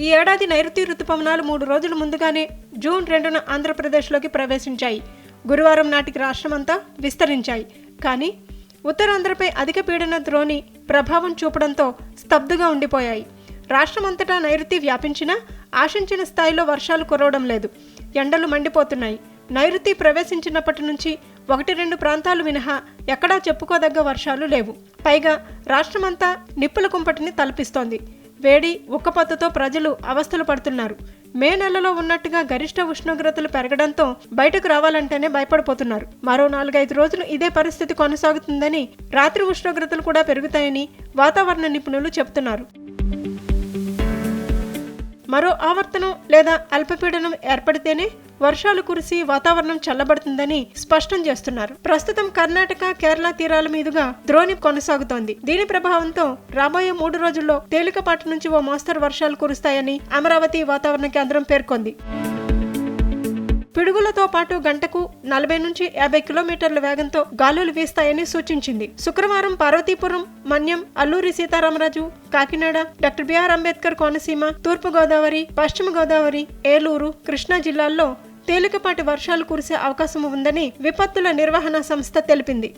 ఈ ఏడాది నైరుతి రుతుపవనాలు మూడు రోజుల ముందుగానే జూన్ రెండున ఆంధ్రప్రదేశ్లోకి ప్రవేశించాయి. గురువారం నాటికి రాష్ట్రమంతా విస్తరించాయి. కానీ ఉత్తరాంధ్రపై అధిక పీడన ద్రోణి ప్రభావం చూపడంతో స్తబ్దుగా ఉండిపోయాయి. రాష్ట్రమంతటా నైరుతి వ్యాపించినా ఆశించిన స్థాయిలో వర్షాలు కురవడం లేదు. ఎండలు మండిపోతున్నాయి. నైరుతి ప్రవేశించినప్పటి నుంచి ఒకటి రెండు ప్రాంతాలు మినహా ఎక్కడా చెప్పుకోదగ్గ వర్షాలు లేవు. పైగా రాష్ట్రమంతా నిప్పుల కుంపటిని తలపిస్తోంది. వేడి ఉక్కపొత్తతో ప్రజలు అవస్థలు పడుతున్నారు. మే నెలలో ఉన్నట్టుగా గరిష్ట ఉష్ణోగ్రతలు పెరగడంతో బయటకు రావాలంటేనే భయపడిపోతున్నారు. మరో నాలుగైదు రోజులు ఇదే పరిస్థితి కొనసాగుతుందని రాత్రి ఉష్ణోగ్రతలు కూడా పెరుగుతాయని వాతావరణ నిపుణులు చెబుతున్నారు. మరో ఆవర్తనం లేదా అల్పపీడనం ఏర్పడితేనే వర్షాలు కురిసి వాతావరణం చల్లబడుతుందని స్పష్టం చేస్తున్నారు. ప్రస్తుతం కర్ణాటక కేరళ తీరాల మీదుగా ద్రోణి కొనసాగుతోంది. దీని ప్రభావంతో రాబోయే మూడు రోజుల్లో తేలికపాటి నుంచి ఓ మోస్తరు వర్షాలు కురుస్తాయని అమరావతి వాతావరణ కేంద్రం పేర్కొంది. పిడుగులతో పాటు గంటకు నలభై నుంచి యాభై కిలోమీటర్ల వేగంతో గాలులు వీస్తాయని సూచించింది. శుక్రవారం పార్వతీపురం మన్యం అల్లూరి సీతారామరాజు కాకినాడ డాక్టర్ బిఆర్ అంబేద్కర్ కోనసీమ తూర్పు గోదావరి పశ్చిమ గోదావరి ఏలూరు కృష్ణా జిల్లాల్లో తేలికపాటి వర్షాలు కురిసే అవకాశం ఉందని విపత్తుల నిర్వహణ సంస్థ తెలిపింది.